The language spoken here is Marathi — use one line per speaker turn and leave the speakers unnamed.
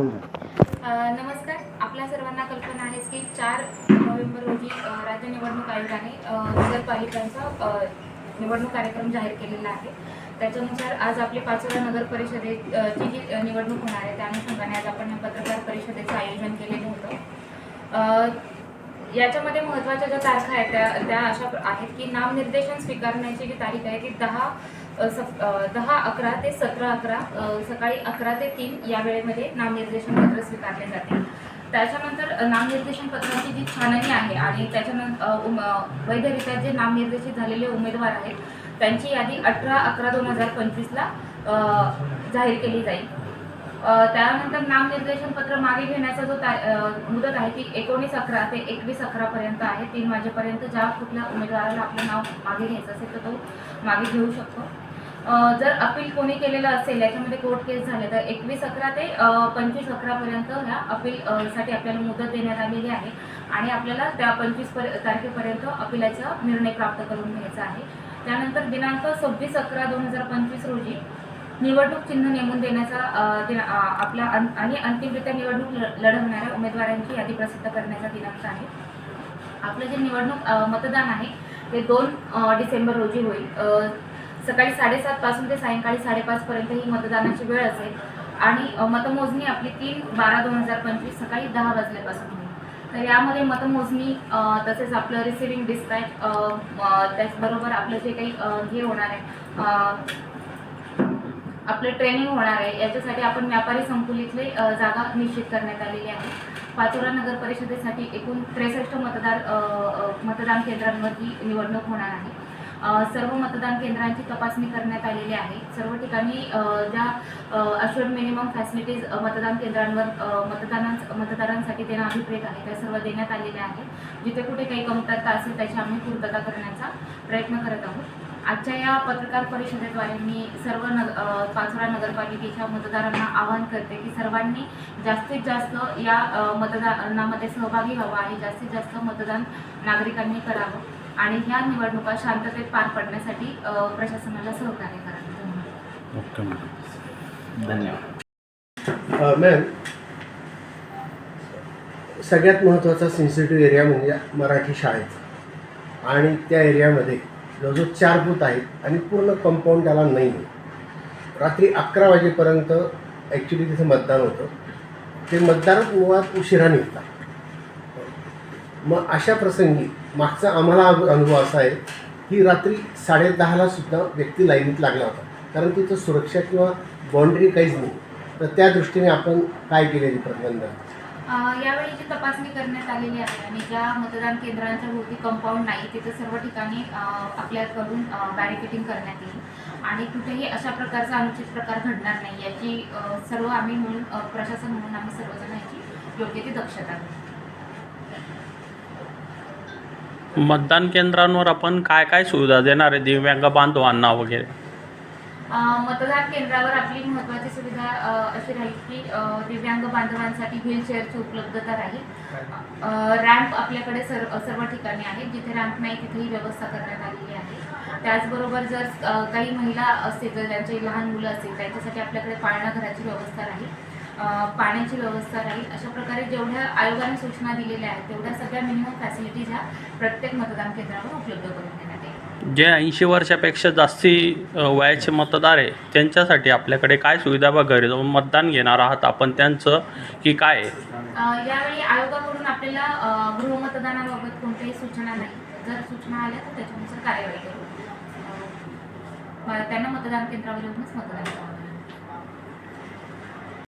नमस्कार. आपल्या सर्वांना कल्पना आहे की चार नोव्हेंबर रोजी राज्य निवडणूक आयोगाने नगरपालिकांचा निवडणूक कार्यक्रम जाहीर केलेला आहे. त्याच्यानुसार आज आपली पाचोरा नगर परिषदेची जी निवडणूक होणार आहे त्या अनुषंगाने आज आपण या पत्रकार परिषदेचं आयोजन केलेलं होतं. याच्यामध्ये महत्त्वाच्या ज्या तारखा आहेत त्या त्या अशा आहेत की नामनिर्देशन स्वीकारण्याची जी तारीख आहे ती दहा सप- दहा अकरा ते सतरा अकरा सकाळी अकरा ते तीन या वेळेमध्ये नामनिर्देशन पत्र स्वीकारले जाते. त्याच्यानंतर नामनिर्देशन पत्राची जी छाननी आहे आणि त्याच्यानंतर उम- वैधरित्या जे नामनिर्देशित झालेले उमेदवार आहेत त्यांची यादी अठरा अकरा दोन हजार पंचवीसला जाहीर केली जाईल. त्यानंतर नामनिर्देशन पत्र मागे घेण्याचा जो ता मुदत आहे ती एकोणीस अकरा ते एकवीस अकरापर्यंत आहे. तीन वाजेपर्यंत ज्या कुठल्या उमेदवाराला आपलं नाव मागे घ्यायचं असेल तर तो मागे घेऊ शकतो. जर अपील कोणी केलेलं असेल याच्यामध्ये कोर्ट केस झाले तर एकवीस अकरा ते पंचवीस अकरापर्यंत ह्या अपील साठी आपल्याला मुदत देण्यात आलेली आहे. आणि आपल्याला त्या पंचवीस पर तारखेपर्यंत अपिलाचा निर्णय प्राप्त करून घ्यायचा आहे. त्यानंतर दिनांक सव्वीस अकरा दोन हजार पंचवीस रोजी निवडणूक चिन्ह नेमून देण्याचा दिना- आपला अं- आणि अंतिमरित्या निवडणूक ल- लढवणाऱ्या उमेदवारांची यादी प्रसिद्ध करण्याचा दिनांक आहे. आपलं जे निवडणूक मतदान आहे ते दोन डिसेंबर रोजी होईल. सकाळी साडेसात पासून ते सायंकाळी साडेपाचपर्यंत ही मतदानाची वेळ असेल. आणि मतमोजणी आपली तीन बारा दोन हजार पंचवीस सकाळी दहा वाजल्यापासून होईल. तर यामध्ये मतमोजणी तसेच आपलं रिसिव्हिंग डिस्पॅच त्याचबरोबर आपलं जे काही हे होणार आहे आपलं ट्रेनिंग होणार आहे याच्यासाठी आपण व्यापारी संकुलीतले जागा निश्चित करण्यात आलेली आहे. पाचोरा नगर परिषदेसाठी एकूण त्रेसष्ट मतदार मतदान केंद्रांवर ही निवडणूक होणार आहे. सर्व मतदान केंद्रांची तपासणी करण्यात आलेली आहे. सर्व ठिकाणी ज्या अशुअर मिनिमम फॅसिलिटीज मतदान केंद्रांवर मतदानां मतदारांसाठी देणं अभिप्रेत आहे. त्या सर्व देण्यात आलेल्या आहे जिथे कुठे काही कमतरता असेल त्याची आम्ही पूर्तता करण्याचा प्रयत्न करत आहोत. आजच्या या पत्रकार परिषदेद्वारे मी सर्व नग पाचोरा नगरपालिकेच्या मतदारांना आवाहन करते की सर्वांनी जास्तीत जास्त या मतदानामध्ये सहभागी व्हावं आणि जास्तीत जास्त मतदान नागरिकांनी करावं. आणि ह्या निवडणुका शांततेत पार पडण्यासाठी प्रशासनाला सहकार्य करावे धन्यवाद
ओके मॅडम.
धन्यवाद.
अ, मॅम सगळ्यात महत्त्वाचा सेन्सिटिव्ह एरिया म्हणजे मराठी शाळेचा. आणि त्या एरियामध्ये जवळजवळ चार बूथ आहेत आणि पूर्ण कंपाऊंड त्याला नाही आहे. रात्री अकरा वाजेपर्यंत ॲक्च्युली तिथे मतदान होतं. ते मतदार मुळात उशिरा निघतात. मग अशा प्रसंगी मागचा आम्हाला अनुभव असा आहे की रात्री साडेदहाला सुद्धा व्यक्ती लाईनीत लागला होता. कारण तिथं सुरक्षा किंवा बाउंड्री काहीच नाही. तर त्या दृष्टीने आपण काय केलेली
प्रबंध? यावेळी जी तपासणी करण्यात आलेली आहे आणि ज्या मतदान केंद्रांच्या भोवती कंपाऊंड नाही तिथे सर्व ठिकाणी आपल्याकडून बॅरिकेटिंग करण्यात येईल. आणि कुठेही अशा प्रकारचा अनुचित प्रकार घडणार नाही याची सर्व आम्ही म्हणून प्रशासन म्हणून आम्ही सर्वजण याची योग्य ती दक्षता घेऊ.
मतदान केंद्रांवर आपण काय काय सुविधा देणार आहे? दिव्यांग बांधवांना वगैरे?
मतदान केंद्रावर आपली महत्त्वाची सुविधा अशी राहील की दिव्यांग बांधवांसाठी व्हीलचेअरची उपलब्धता राहील. रॅम्प आपल्याकडे सर्व सर्व ठिकाणी आहे जिथे रॅम्प नाही तिथेही व्यवस्था करण्यात आलेली आहे. त्याचबरोबर जर काही महिला असतील जर ज्यांचे लहान मुलं असतील त्यांच्यासाठी आपल्याकडे पाळणाघराची व्यवस्था राहील. पाण्याची व्यवस्था राहील. अशा प्रकारे जेवढ्या आयोगाने सूचना दिलेल्या आहेत तेवढ्या सगळ्या मिनिमम फॅसिलिटीज ह्या प्रत्येक मतदान केंद्रावर उपलब्ध करून देण्यात येईल
जे ऐंशी वर्षापेक्षा जास्ती वयाचे मतदार आहे त्यांच्यासाठी आपल्याकडे काय सुविधा वगैरे जाऊन मतदान घेणार आहात? आपण त्यांचं की काय
यावेळी आयोगाकडून आपल्याला गृहमतदानाबाबत कोणत्याही सूचना नाही. जर सूचना आल्या तर त्याच्यानुसार कार्यवाही करू. त्यांना मतदान केंद्रावर येऊनच मतदान करावं.